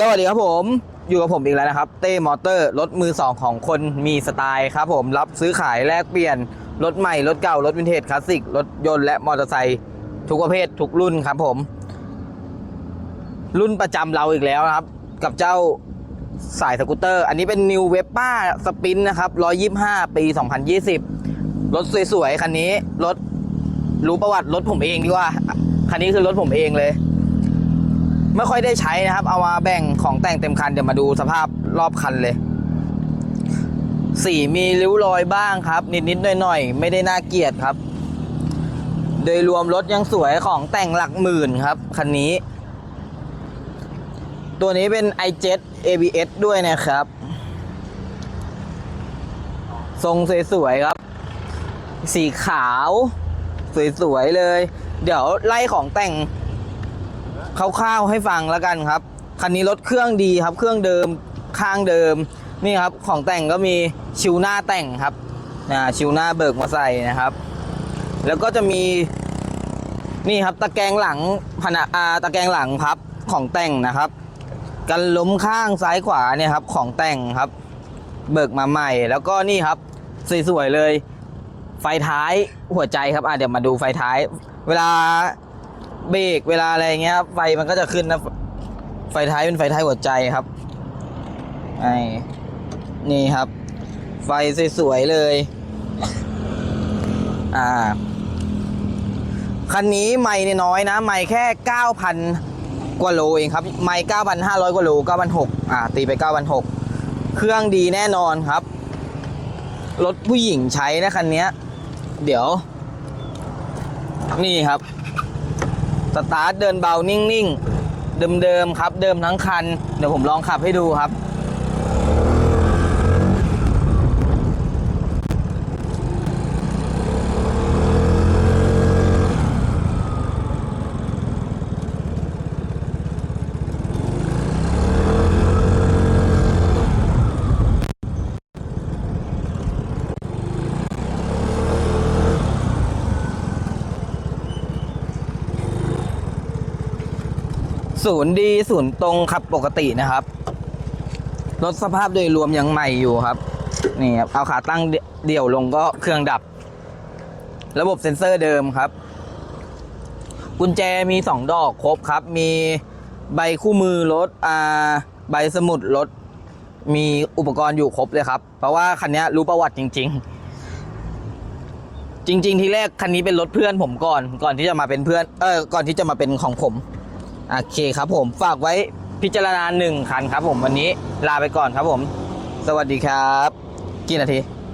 สวัสดีครับผมอยู่กับผมอีกแล้วนะครับ เต้มอเตอร์รถมือสองของคนมีสไตล์ครับผมรับซื้อขายแลกเปลี่ยน รถใหม่ รถเก่า รถวินเทจคลาสสิก รถยนต์และมอเตอร์ไซค์ทุกประเภททุกรุ่นครับผม รุ่นประจำเราอีกแล้วนะครับ กับเจ้าสายสกูตเตอร์ อันนี้เป็น New v e p a Spin นะครับ 125 ปี 2020 รถสวยๆ คันนี้ รถรู้ประวัติรถผมเองดีกว่า คันนี้คือรถผมเองเลย ไม่ค่อยได้ใช้นะครับ เอามาแบ่งของแต่งเต็มคันเดี๋ยวมาดูสภาพรอบคันเลย สีมีริ้วรอยบ้างครับ นิดๆหน่อยๆ ไม่ได้น่าเกลียดครับ โดยรวมรถยังสวยของแต่งหลักหมื่นครับคันนี้ ตัวนี้เป็น i7 ABS ด้วยนะครับ ทรงสวยๆครับ สีขาว สวยๆเลย เดี๋ยวไล่ของแต่ง คร่าวๆให้ฟังแล้วกันครับ คันนี้รถเครื่องดีครับ เครื่องเดิมข้างเดิมนี่ครับของแต่งก็มีชิวหน้าแต่งครับนะชิวหน้าเบิกมาใส่นะครับ แล้วก็จะมีนี่ครับตะแกรงหลังผนะอาตะแกรงหลังพับของแต่งนะครับกันล้มข้างซ้ายขวาเนี่ยครับของแต่งครับ เบิกมาใหม่ แล้วก็นี่ครับสวยๆเลย ไฟท้ายหัวใจครับอะเดี๋ยวมาดูไฟท้าย เวลา เบรกเวลาอะไรเงี้ยครับไฟมันก็จะขึ้นนะไฟท้ายเป็นไฟท้ายหัวใจครับไอ้นี่ครับ ไฟสวยๆเลย อ่า คันนี้ไม่เนี่ยน้อยนะ ไม่แค่9,000กว่าโลเองครับ ไม่9,500กว่าโล9,600อ่า ตีไป9,600เครื่องดีแน่นอนครับ รถผู้หญิงใช้นะคันนี้ เดี๋ยว นี่ครับ ตาร์ทเดินเบานิ่งๆ เดิมๆครับ เดิมทั้งคัน เดี๋ยวผมลองขับให้ดูครับ ศูนย์ดีศูนย์ตรงครับปกตินะครับ รถสภาพโดยรวมยังใหม่อยู่ครับ นี่ครับ เอาขาตั้งเดี่ยวลงก็เครื่องดับ ระบบเซ็นเซอร์เดิมครับ กุญแจมีสองดอกครบครับ มีใบคู่มือรถอ่าใบสมุดรถ มีอุปกรณ์อยู่ครบเลยครับ เพราะว่าคันนี้รู้ประวัติจริง ๆจริง ๆ ทีแรกคันนี้เป็นรถเพื่อนผมก่อน ก่อนที่จะมาเป็นเพื่อน เออก่อนที่จะมาเป็นของผม โอเคครับผมฝากไว้พิจารณาหนึ่งคันครับผมวันนี้ลาไปก่อนครับผม สวัสดีครับ กี่นาที